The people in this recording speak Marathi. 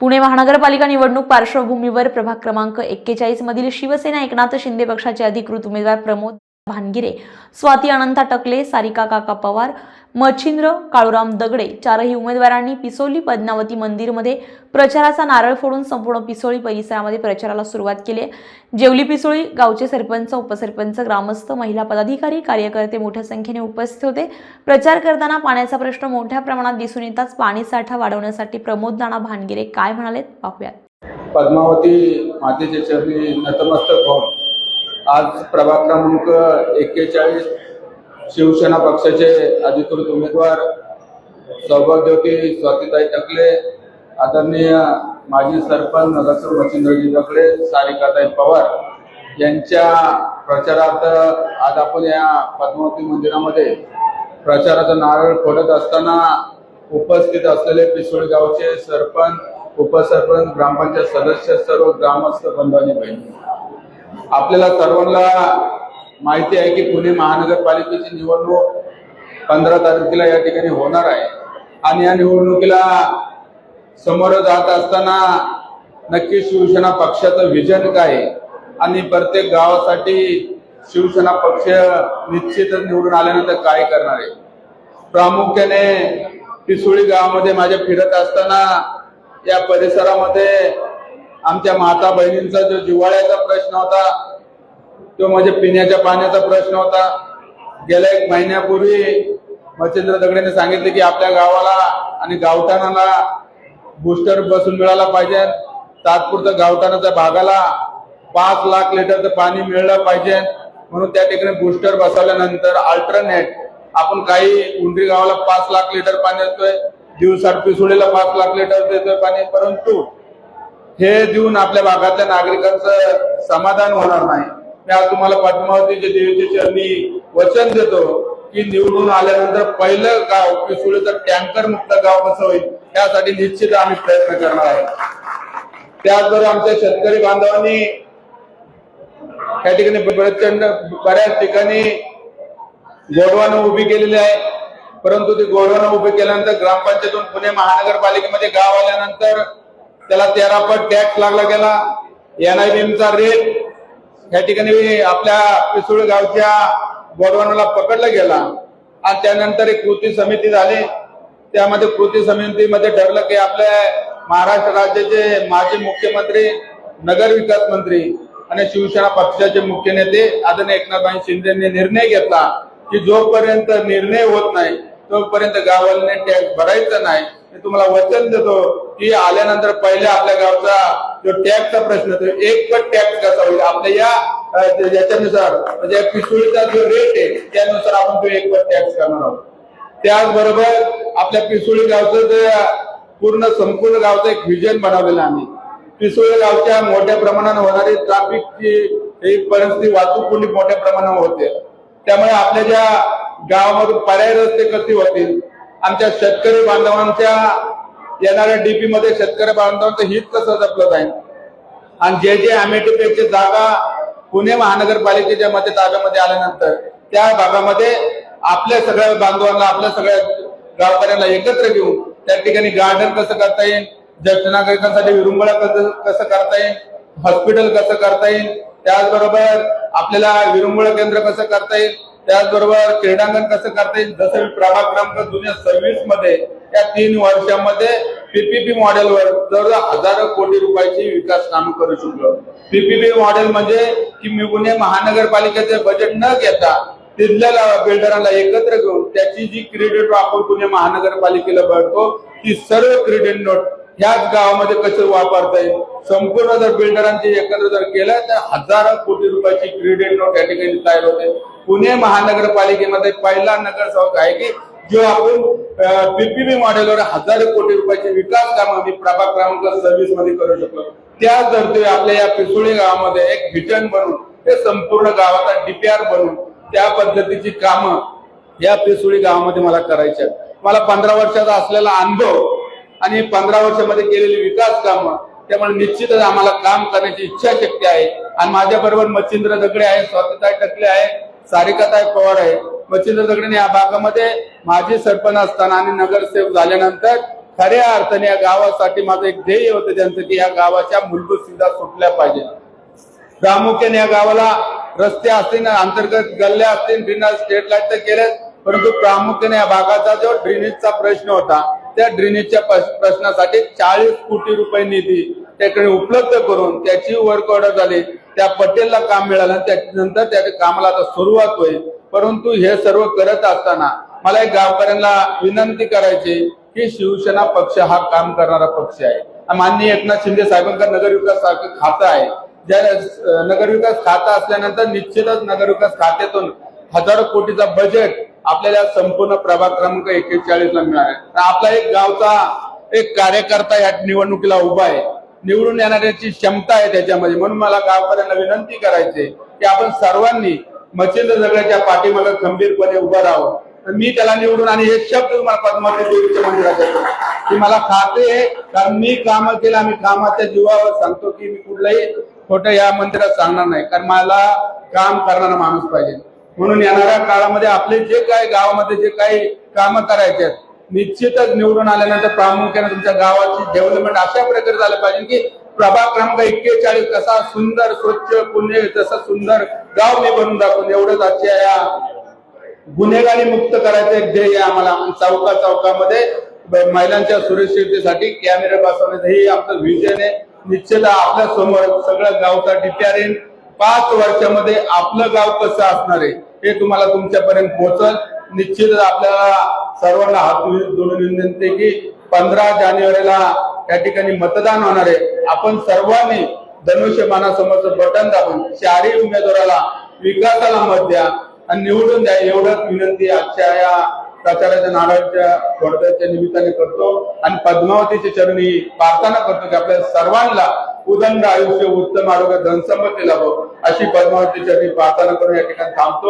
पुणे महानगरपालिका निवडणूक पार्श्वभूमीवर प्रभाग क्रमांक एक्केचाळीस मधील शिवसेना एकनाथ शिंदे पक्षाचे अधिकृत उमेदवार प्रमोद भानगिरे. स्वाती अनंता टकले सारिका काका पवार मच्छिंद्र काळूराम दगडे. चारही उमेदवारांनी पिसोली पद्मावती मंदिरमध्ये प्रचाराचा नारळ फोडून संपूर्ण पिसोळी परिसरामध्ये प्रचाराला सुरुवात केली आहे. जेवली पिसोळी गावचे सरपंच उपसरपंच ग्रामस्थ महिला पदाधिकारी कार्यकर्ते मोठ्या संख्येने उपस्थित होते. प्रचार करताना पाण्याचा प्रश्न मोठ्या प्रमाणात दिसून येताच पाणी साठा वाढवण्यासाठी प्रमोद नाना भानगिरे काय म्हणाले पाहूयात. पद्मावती मातेच्या चरणी नतमस्तक होऊन आज प्रभाग क्रमांक एक्केचाळीस शिवसेना पक्षाचे अधिकृत उमेदवार सौभाग्यवती स्वातीताई टकले आदरणीय माजी सरपंच नगरसेवक मच्छिंद्रजी टकले सारिकाताई पवार यांच्या प्रचारार्थ आज आपण या पद्मावती मंदिरामध्ये प्रचाराचा नारळ फोडत असताना उपस्थित असलेले पिसोळी गावचे सरपंच उपसरपंच ग्रामपंचायत सदस्य सर्व ग्रामस्थ बंधू बहिणी. आपल्याला सर्वांना माहिती आहे की पुणे महानगरपालिकेची निवडणूक पंधरा तारखेला या ठिकाणी होणार आहे. आणि या निवडणुकीला समोर जात असताना नक्की शिवसेना पक्षाचं विजन काय? आहे आणि प्रत्येक गावासाठी शिवसेना पक्ष निश्चितच निवडून आल्यानंतर काय करणार आहे? प्रामुख्याने पिसुळी गावामध्ये माझ्या फिरत असताना या परिसरामध्ये आमच्या माता बहिणींचा जो जिव्हाळ्याचा प्रश्न होता तो म्हणजे पिण्याच्या पाण्याचा प्रश्न होता. गेल्या एक महिन्यापूर्वी मच्छिंद्र दगडेने सांगितले की आपल्या गावाला आणि गावठाणाला बूस्टर बसून मिळाला पाहिजे. तात्पुरतं गावठाणाच्या भागाला पाच लाख लिटरचं पाणी मिळलं पाहिजे. म्हणून त्या ठिकाणी बूस्टर बसवल्यानंतर अल्टरनेट आपण काही उंडरी गावाला पाच लाख लिटर पाणी देतोय दिवसात पिसुळीला पाच लाख लिटर देतोय पाणी. परंतु हे देऊन आपल्या भागातल्या नागरिकांचं समाधान होणार नाही. मी आज तुम्हाला पद्मावतीच्या देवीच्या चरणी वचन देतो की निवडून आल्यानंतर पहिलं गाव पिसुळीचं टँकर मुक्त गाव कसं होईल त्यासाठी निश्चित आम्ही प्रयत्न करणार आहोत त्याचबरोबर आमच्या शेतकरी बांधवांनी त्या ठिकाणी प्रचंड बऱ्याच ठिकाणी गोडवानं उभी केलेली आहे. परंतु ती गोडवानं उभी केल्यानंतर ग्रामपंचायतून पुणे महानगरपालिकेमध्ये गाव आल्यानंतर त्याला तेरा पट टॅक्स लागला गेला एनआयबीएमचा रेट या ठिकाणी आपल्या पिसुळ गावच्या बोडवानाला पकडला गेला. आणि त्यानंतर एक कृती समिती झाली. त्यामध्ये कृती समितीमध्ये ठरलं की आपल्या महाराष्ट्र राज्याचे माजी मुख्यमंत्री नगर विकास मंत्री आणि शिवसेना पक्षाचे मुख्य नेते आदरणीय एकनाथभाई शिंदेने निर्णय घेतला की जोपर्यंत निर्णय होत नाही तोपर्यंत गावाने टॅक्स भरायचा नाही. मी तुम्हाला वचन देतो की आल्यानंतर पहिल्या आपल्या गावचा जो टॅक्सचा प्रश्न तो एक पट टॅक्स कसा होईल? आपल्या या याच्यानुसार म्हणजे पिसुळीचा जो रेट आहे त्यानुसार आपण तो एक पट टॅक्स करणार आहोत. त्याचबरोबर आपल्या पिसुळी गावचं जे पूर्ण संपूर्ण गावचं एक व्हिजन बनवलेलं आम्ही. पिसोळी गावच्या मोठ्या प्रमाणात होणारी ट्राफिकची ही परिस्थिती वाहतूक मोठ्या प्रमाणावर होते. त्यामुळे आपल्या ज्या गावामधून पर्याय रस्ते कसे होतील? आमच्या शेतकरी बांधवांच्या येणाऱ्या डीपी मध्ये शेतकरी बांधवांचं हित कसं जपलं जाईल? आणि जे जे अमेठीपेक्षा जागा पुणे महानगरपालिकेच्या मध्ये ताब्यामध्ये आल्यानंतर त्या भागामध्ये आपल्या सगळ्या बांधवांना आपल्या सगळ्या गावकऱ्यांना एकत्र घेऊन त्या ठिकाणी गार्डन कसं करता येईल? ज्येष्ठ नागरिकांसाठी विरुंबळा कसं कसं करता येईल? हॉस्पिटल कसं करता येईल? त्याचबरोबर आपल्याला विरुंबळ केंद्र कसं करता येईल? त्याचबरोबर क्रीडांगण कसं करता येईल? जसं मी प्रभाग क्रमांक जुन्या सव्वीसमध्ये या तीन वर्षामध्ये पीपीपी मॉडेलवर जवळ हजारो कोटी रुपयाची विकास कामं करू शकलो. पीपीपी मॉडेल म्हणजे की मी पुणे महानगरपालिकेचे बजेट न घेता तिथल्या बिल्डरांना एकत्र घेऊन त्याची जी क्रेडिट आपण पुणे महानगरपालिकेला भरतो ती सर्व क्रेडिट नोट ह्याच गावामध्ये कसं वापरता येईल. संपूर्ण जर बिल्डरांची एकत्र जर केलं तर हजारो कोटी रुपयाची क्रेडिट नोट या ठिकाणी तयार होते. पुणे महानगरपालिकेमध्ये पहिला नगरसेवक आहे की जो आपण पीपीपी मॉडेलवर हजारो कोटी रुपयाचे विकास काम आम्ही प्रभाग क्रमांक सव्वीसमध्ये करू शकलो. त्या धर्तीवर आपल्या या पिसुळी गावामध्ये एक व्हिजन बनवून ते संपूर्ण गावाचा डीपीआर बनवून त्या पद्धतीची कामं या पिसुळी गावामध्ये मला करायची आहेत. मला पंधरा वर्षाचा असलेला अनुभव आणि पंधरा वर्षामध्ये केलेली विकास कामं त्यामुळे निश्चितच आम्हाला काम करण्याची इच्छाशक्ती आहे. आणि माझ्या बरोबर मच्छिंद्र दगडे आहे स्वातंत्र्य टकले आहे सारिकाताई पवार आहे मच्छिंद्र दगडेने या भागामध्ये माझी सरपंच असताना आणि नगरसेवक झाल्यानंतर खऱ्या अर्थाने या गावासाठी माझं एक ध्येय होतं त्यांचं की या गावाच्या मूलभूत सुविधा सुटल्या पाहिजे प्रामुख्याने या गावाला रस्ते असतील अंतर्गत गल्ल्या असतील ड्रेनेज स्टेट लाइट तर केलेच परंतु प्रामुख्याने या भागाचा जो ड्रेनेजचा प्रश्न होता त्या ड्रेनेजच्या प्रश्नासाठी चाळीस कोटी रुपये निधी त्याकडे उपलब्ध करून त्याची वर्क ऑर्डर झाली. त्या पटेलला काम मिळालं त्यानंतर त्या कामाला आता सुरुवात होईल. परंतु हे सर्व करत असताना मला एक गावकऱ्यांना विनंती करायची की शिवसेना पक्ष हा काम करणारा पक्ष आहे. माननीय एकनाथ शिंदे साहेबांचा नगरविकास सारखं खातं आहे. ज्या नगरविकास खातं असल्यानंतर निश्चितच नगरविकास खात्यातून हजारो कोटीचा बजेट आपल्याला संपूर्ण प्रभाग क्रमांक एक्केचाळीस ला मिळणार आहे तर आपला एक गावचा एक कार्यकर्ता या निवडणुकीला उभा आहे. निवडून येणाऱ्याची क्षमता आहे त्याच्यामध्ये. म्हणून मला गावकऱ्यांना विनंती करायची की आपण सर्वांनी मच्छिंद्र जगण्याच्या पाठीमागे खंबीरपणे उभं राहावं. तर मी त्याला निवडून आणि हे शब्द तुम्हाला पद्मावती देवीच्या मंदिरात की मला खाते आहे कारण मी काम केलं आम्ही कामाच्या जीवावर सांगतो की मी कुठलंही खोटं या मंदिरात सांगणार नाही. कारण मला काम करणारा माणूस पाहिजे. म्हणून येणाऱ्या काळामध्ये आपले जे काही गावामध्ये जे काही कामं करायचे आहेत निश्चितच निवडून आल्यानंतर प्रामुख्याने तुमच्या गावाची डेव्हलपमेंट अशा प्रकारे झालं पाहिजे की प्रभाग क्रमांक एक्केचाळीस कसा सुंदर स्वच्छ पुणे तसा सुंदर गाव मी बनून दाखवून एवढंच आजच्या या गुन्हेगारी मुक्त करायचं एक ध्येय आम्हाला. चौका चौकामध्ये महिलांच्या सुरक्षिततेसाठी कॅमेरे बसवण्याचं हे आमचं विजन आहे. निश्चित आपल्यासमोर सगळं गावचा डिप्यारेन पाच वर्षामध्ये आपलं गाव कसं असणार आहे? हे तुम्हाला तुमच्यापर्यंत पोहोचल. निश्चितच आपल्याला सर्वांना हात जोडून विनंती की पंधरा जानेवारीला या ठिकाणी मतदान होणार आहे. आपण सर्वांनी धनुष्यमानासमोरचं बटन दाबून चारही उमेदवाराला विकासाला मत द्या आणि निवडून द्या एवढंच विनंती आजच्या या प्रचाराच्या नारळच्या थोडक्याच्या निमित्ताने करतो आणि पद्मावतीच्या चरणी प्रार्थना करतो की आपल्या सर्वांना उदंड आयुष्य उत्तम आरोग्य धनसंपत्ती लाभो. अशी पद्मावती चरणी प्रार्थना करून या ठिकाणी थांबतो.